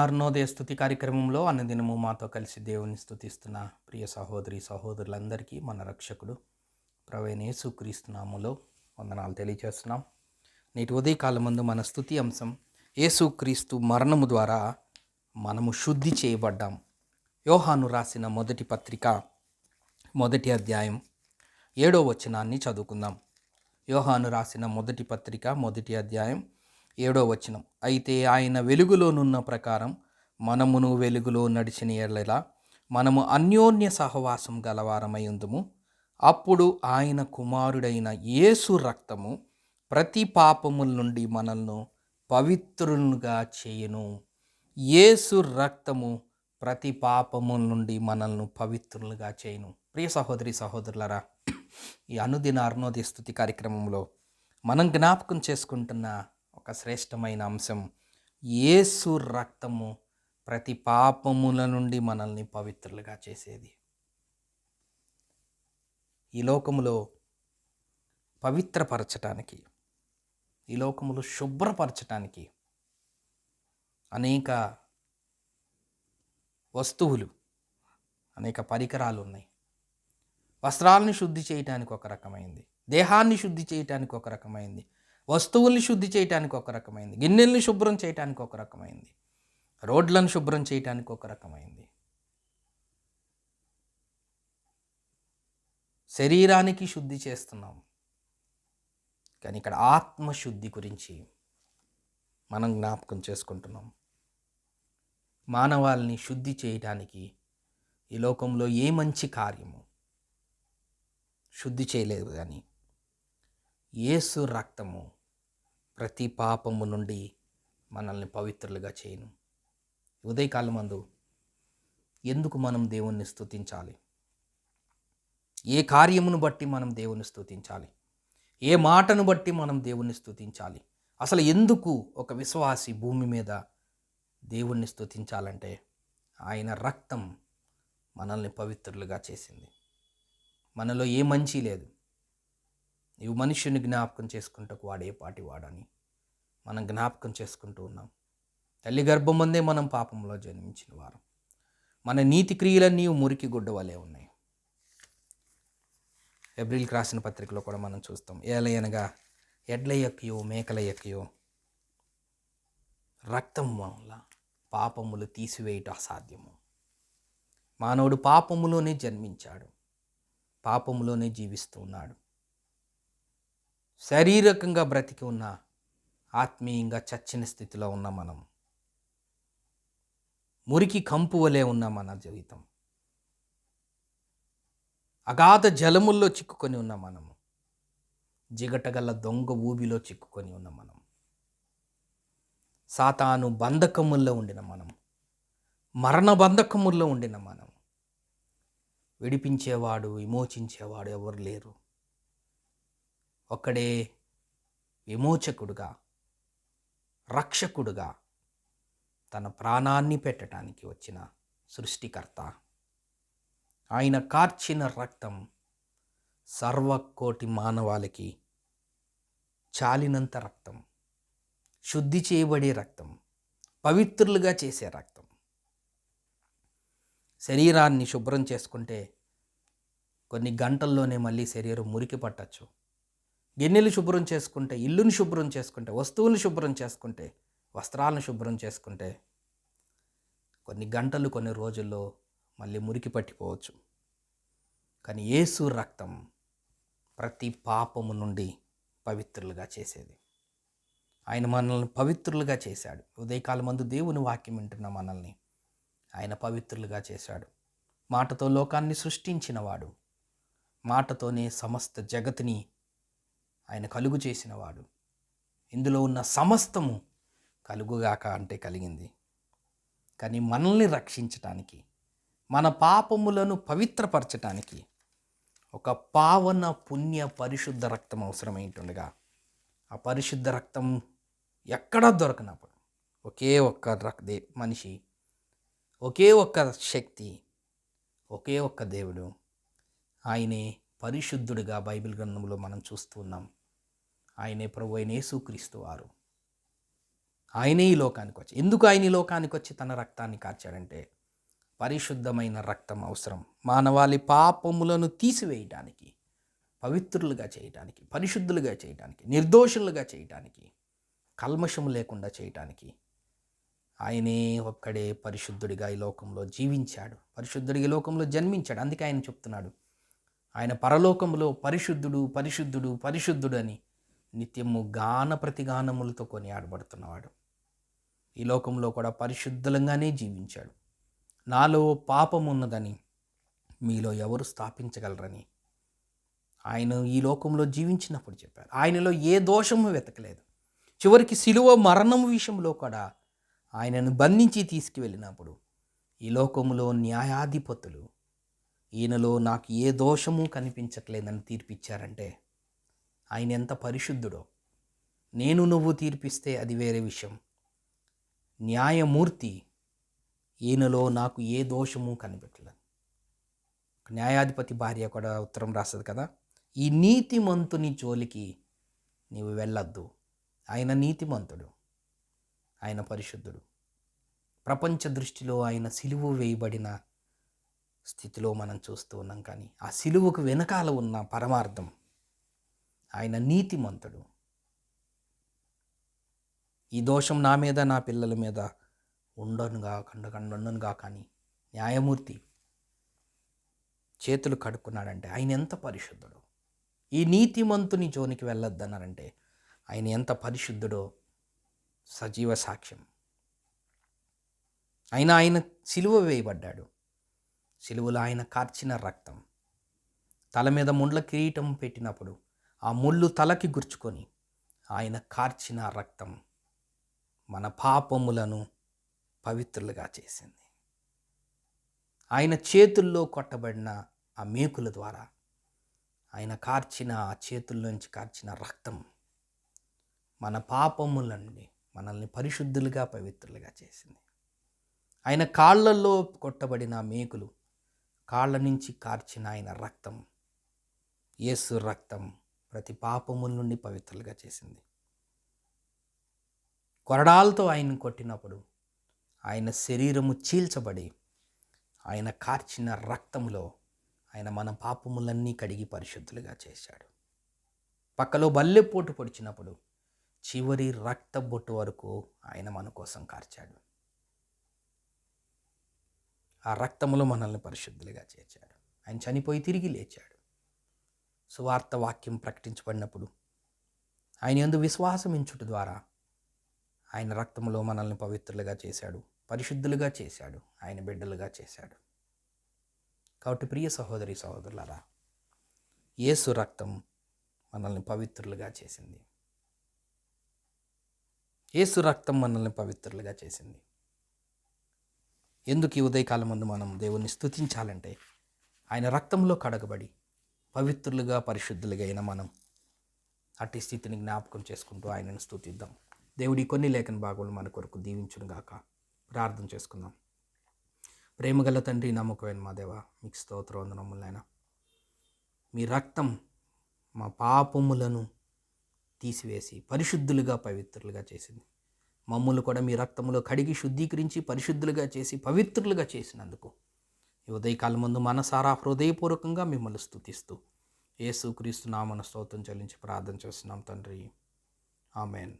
అరుణోదయ స్థుతి కార్యక్రమంలో అన్నదినము మాతో కలిసి దేవుని స్థుతిస్తున్న ప్రియ సహోదరి సహోదరులందరికీ మన రక్షకుడు ప్రవీణ్ యేసుక్రీస్తునాములో వందనాలు తెలియజేస్తున్నాం నేటి ఉదయకాలం ముందు మన స్థుతి అంశం యేసుక్రీస్తు మరణము ద్వారా మనము శుద్ధి చేయబడ్డాం. యోహాను రాసిన మొదటి పత్రిక మొదటి అధ్యాయం ఏడో వచనాన్ని చదువుకుందాం. యోహాను రాసిన మొదటి పత్రిక మొదటి అధ్యాయం ఏడో వచనం. అయితే ఆయన వెలుగులోనున్న ప్రకారం మనమును వెలుగులో నడిచిన ఎడలా మనము అన్యోన్య సహవాసం గలవారమై ఉందము. అప్పుడు ఆయన కుమారుడైన యేసు రక్తము ప్రతి పాపముల నుండి మనల్ని పవిత్రులుగా చేయను. యేసు రక్తము ప్రతి పాపముల నుండి మనల్ని పవిత్రులుగా చేయను. ప్రియ సహోదరి సహోదరులరా ఈ అనుదిన అర్ణోది స్థుతి కార్యక్రమంలో మనం జ్ఞాపకం చేసుకుంటున్న ఒక శ్రేష్టమైన అంశం. యేసు రక్తము ప్రతి పాపముల నుండి మనల్ని పవిత్రులుగా చేసేది. ఈ లోకములో పవిత్రపరచటానికి ఈ లోకములో శుభ్రపరచటానికి అనేక వస్తువులు అనేక పరికరాలు ఉన్నాయి వస్త్రాలను శుద్ధి చేయటానికి ఒక రకమైంది. దేహాన్ని శుద్ధి చేయటానికి ఒక రకమైంది. వస్తువుల్ని శుద్ధి చేయటానికి ఒక రకమైంది. గిన్నెల్ని శుభ్రం చేయటానికి ఒక రకమైంది. రోడ్లను శుభ్రం చేయటానికి ఒక రకమైంది. శరీరానికి శుద్ధి చేస్తున్నాం. కానీ ఇక్కడ ఆత్మశుద్ధి గురించి మనం జ్ఞాపకం చేసుకుంటున్నాం. మానవాల్ని శుద్ధి చేయడానికి ఈ లోకంలో ఏ మంచి కార్యము శుద్ధి చేయలేదు కానీ యేసు రక్తము ప్రతి పాపము నుండి మనల్ని పవిత్రులుగా చేయను. ఉదయకాలం అందు ఎందుకు మనం దేవుణ్ణి స్థుతించాలి ఏ కార్యమును బట్టి మనం దేవుని స్థుతించాలి ఏ మాటను బట్టి మనం దేవుణ్ణి స్థుతించాలి అసలు ఎందుకు ఒక విశ్వాసి భూమి మీద దేవుణ్ణి స్థుతించాలంటే ఆయన రక్తం మనల్ని పవిత్రులుగా చేసింది. మనలో ఏ మంచి లేదు. నీవు మనుష్యుని జ్ఞాపకం చేసుకుంటకు వాడే పాటి వాడని మనం జ్ఞాపకం చేసుకుంటూ ఉన్నాం. తల్లి గర్భం ముందే మనం పాపంలో జన్మించిన వారు. మన నీతి క్రియలన్నీ మురికి గుడ్డ వలె ఉన్నాయి. ఎబ్రిల్కి రాసిన పత్రికలో కూడా మనం చూస్తాం. ఏలయనగా ఎడ్ల ఎక్కయో మేకల ఎక్కయో రక్తం వల్ల పాపములు తీసివేయట అసాధ్యము. మానవుడు పాపములోనే జన్మించాడు. పాపములోనే జీవిస్తూ ఉన్నాడు శారీరకంగా బ్రతికి ఉన్న ఆత్మీయంగా చచ్చిన స్థితిలో ఉన్న మనం. మురికి కంపు వలె ఉన్న మన జీవితం. అగాధ జలముల్లో చిక్కుకొని ఉన్న మనము జిగటగల దొంగ ఊబిలో చిక్కుకొని ఉన్న మనం. సాతాను బంధకముల్లో ఉండిన మనం. మరణ బంధకముల్లో ఉండిన మనం. విడిపించేవాడు విమోచించేవాడు ఎవరు లేరు. ఒక్కడే విమోచకుడుగా రక్షకుడుగా తన ప్రాణాన్ని పెట్టడానికి వచ్చిన సృష్టికర్త. ఆయన కార్చిన రక్తం సర్వకోటి మానవాళికి చాలినంత రక్తం శుద్ధి చేయబడే రక్తం పవిత్రులుగా చేసే రక్తం. శరీరాన్ని శుభ్రం చేసుకుంటే కొన్ని గంటల్లోనే మళ్ళీ శరీరం మురికి పట్టచ్చు. గిన్నెలు శుభ్రం చేసుకుంటే ఇల్లుని శుభ్రం చేసుకుంటే వస్తువులను శుభ్రం చేసుకుంటే వస్త్రాలను శుభ్రం చేసుకుంటే కొన్ని గంటలు కొన్ని రోజుల్లో మళ్ళీ మురికి పట్టిపోవచ్చు. కానీ యేసు రక్తం ప్రతి పాపము నుండి పవిత్రులుగా చేసేది. ఆయన మనల్ని పవిత్రులుగా చేశాడు. ఉదయకాలం మందు దేవుని వాక్యం వింటున్న మనల్ని ఆయన పవిత్రులుగా చేశాడు. మాటతో లోకాన్ని సృష్టించినవాడు. మాటతోనే సమస్త జగత్ని ఆయన కలుగు చేసినవాడు. ఇందులో ఉన్న సమస్తము కలుగుగాక అంటే కలిగింది. కానీ మనల్ని రక్షించటానికి మన పాపములను పవిత్రపరచటానికి ఒక పావన పుణ్య పరిశుద్ధ రక్తం అవసరమైంటుండగా ఆ పరిశుద్ధ రక్తం ఎక్కడా దొరకనప్పుడు ఒకే ఒక్క రక్తే మనిషి ఒకే ఒక్క శక్తి ఒకే ఒక్క దేవుడు ఆయనే పరిశుద్ధుడిగా బైబిల్ గ్రంథంలో మనం చూస్తున్నాం ఆయనే ప్రభు అయిన యేసుక్రీస్తు వారు. ఆయనే ఈ లోకానికి వచ్చి ఎందుకు ఆయన ఈ లోకానికి వచ్చి తన రక్తాన్ని కార్చాడంటే పరిశుద్ధమైన రక్తం అవసరం. మానవాళి పాపములను తీసివేయటానికి పవిత్రులుగా చేయటానికి పరిశుద్ధులుగా చేయటానికి నిర్దోషులుగా చేయటానికి కల్మషం లేకుండా చేయటానికి ఆయనే ఒక్కడే పరిశుద్ధుడిగా ఈ లోకంలో జీవించాడు. పరిశుద్ధుడిగా ఈ లోకంలో జన్మించాడు. అందుకే ఆయన చెప్తున్నాడు. ఆయన పరలోకంలో పరిశుద్ధుడు పరిశుద్ధుడు పరిశుద్ధుడు అని నిత్యము గాన ప్రతిగానములతో కొనియాడబడుతున్నవాడు. ఈ లోకంలో కూడా పరిశుద్ధంగానే జీవించాడు. నాలో పాపం ఉన్నదని మీలో ఎవరు స్థాపించగలరని ఆయన ఈ లోకంలో జీవించినప్పుడు చెప్పారు. ఆయనలో ఏ దోషము వెతకలేదు. చివరికి శిలువ మరణం విషయంలో కూడా ఆయనను బంధించి తీసుకువెళ్ళినప్పుడు ఈ లోకంలో న్యాయాధిపతులు ఈయనలో నాకు ఏ దోషము కనిపించట్లేదని తీర్పిచ్చారంటే ఆయన ఎంత పరిశుద్ధుడో. నేను నువ్వు తీర్పిస్తే అది వేరే విషయం. న్యాయమూర్తి ఈయనలో నాకు ఏ దోషము కనిపెట్టలేదు. న్యాయాధిపతి భార్య కూడా ఉత్తరం రాస్తుంది కదా ఈ నీతిమంతుని జోలికి నీవు వెళ్ళొద్దు. ఆయన నీతిమంతుడు ఆయన పరిశుద్ధుడు. ప్రపంచ దృష్టిలో ఆయన సిలువు వేయబడిన స్థితిలో మనం చూస్తూ ఉన్నాం కానీ ఆ సిలువుకు వెనకాల ఉన్న పరమార్థం ఆయన నీతిమంతుడు. ఈ దోషం నా మీద నా పిల్లల మీద ఉండనుగా కండకండుగా కానీ న్యాయమూర్తి చేతులు కడుక్కున్నాడంటే ఆయన ఎంత పరిశుద్ధుడు. ఈ నీతిమంతుని జోనికి వెళ్ళొద్దన్నారంటే ఆయన ఎంత పరిశుద్ధుడో సజీవ సాక్ష్యం. ఆయన ఆయన సిలువ వేయబడ్డాడు. సిలువలో ఆయన కార్చిన రక్తం. తల మీద ముండ్ల కిరీటం పెట్టినప్పుడు ఆ ముళ్ళు తలకి గుర్చుకొని ఆయన కార్చిన రక్తం మన పాపములను పవిత్రులుగా చేసింది. ఆయన చేతుల్లో కొట్టబడిన ఆ మేకుల ద్వారా ఆయన కార్చిన ఆ చేతుల్లోంచి కార్చిన రక్తం మన పాపముల నుండి మనల్ని పరిశుద్ధులుగా పవిత్రులుగా చేసింది. ఆయన కాళ్ళల్లో కొట్టబడిన మేకులు కాళ్ళ నుంచి కార్చిన ఆయన రక్తం యేసు రక్తం ప్రతి పాపముల నుండి పవిత్రులుగా చేసింది. కొరడాలతో ఆయన కొట్టినప్పుడు ఆయన శరీరము చీల్చబడి ఆయన కార్చిన రక్తంలో ఆయన మన పాపములన్నీ కడిగి పరిశుద్ధులుగా చేశాడు. పక్కలో బల్లెపోటు పొడిచినప్పుడు చివరి రక్త బొట్టు వరకు ఆయన మన కోసం కార్చాడు. ఆ రక్తములో మనల్ని పరిశుద్ధులుగా చేర్చాడు. ఆయన చనిపోయి తిరిగి లేచాడు. సువార్త వాక్యం ప్రకటించబడినప్పుడు ఆయన ఎందు విశ్వాసం ఇంచుట ద్వారా ఆయన రక్తంలో మనల్ని పవిత్రులుగా చేశాడు పరిశుద్ధులుగా చేశాడు ఆయన బిడ్డలుగా చేశాడు. కాబట్టి ప్రియ సహోదరి సహోదరులారా యేసు రక్తం మనల్ని పవిత్రులుగా చేసింది. యేసు రక్తం మనల్ని పవిత్రులుగా చేసింది. ఎందుకు ఈ ఉదయకాలం ముందు మనం దేవుణ్ణి స్థుతించాలంటే ఆయన రక్తంలో కడగబడి పవిత్రులుగా పరిశుద్ధులుగా అయిన మనం అట్టి స్థితిని జ్ఞాపకం చేసుకుంటూ ఆయనను స్థుతిద్దాం. దేవుడి కొన్ని లేఖన భాగంలో మన కొరకు దీవించును గాక. ప్రార్థన చేసుకుందాం. ప్రేమగల తండ్రి నమ్మకమైన మా దేవ మీకు స్తోత్రవందనములైనా మీ రక్తం మా పాపములను తీసివేసి పరిశుద్ధులుగా పవిత్రులుగా చేసింది. మమ్మల్ని కూడా మీ రక్తములో కడిగి శుద్ధీకరించి పరిశుద్ధులుగా చేసి పవిత్రులుగా చేసినందుకు ఉదయకాలం ముందు మనసారా హృదయపూర్వకంగా మిమ్మల్ని స్థుతిస్తూ యేసు క్రీస్తు నామన స్తోత్రం చెల్లించి ప్రార్థన చేస్తున్నాం తండ్రి. ఆమెన్.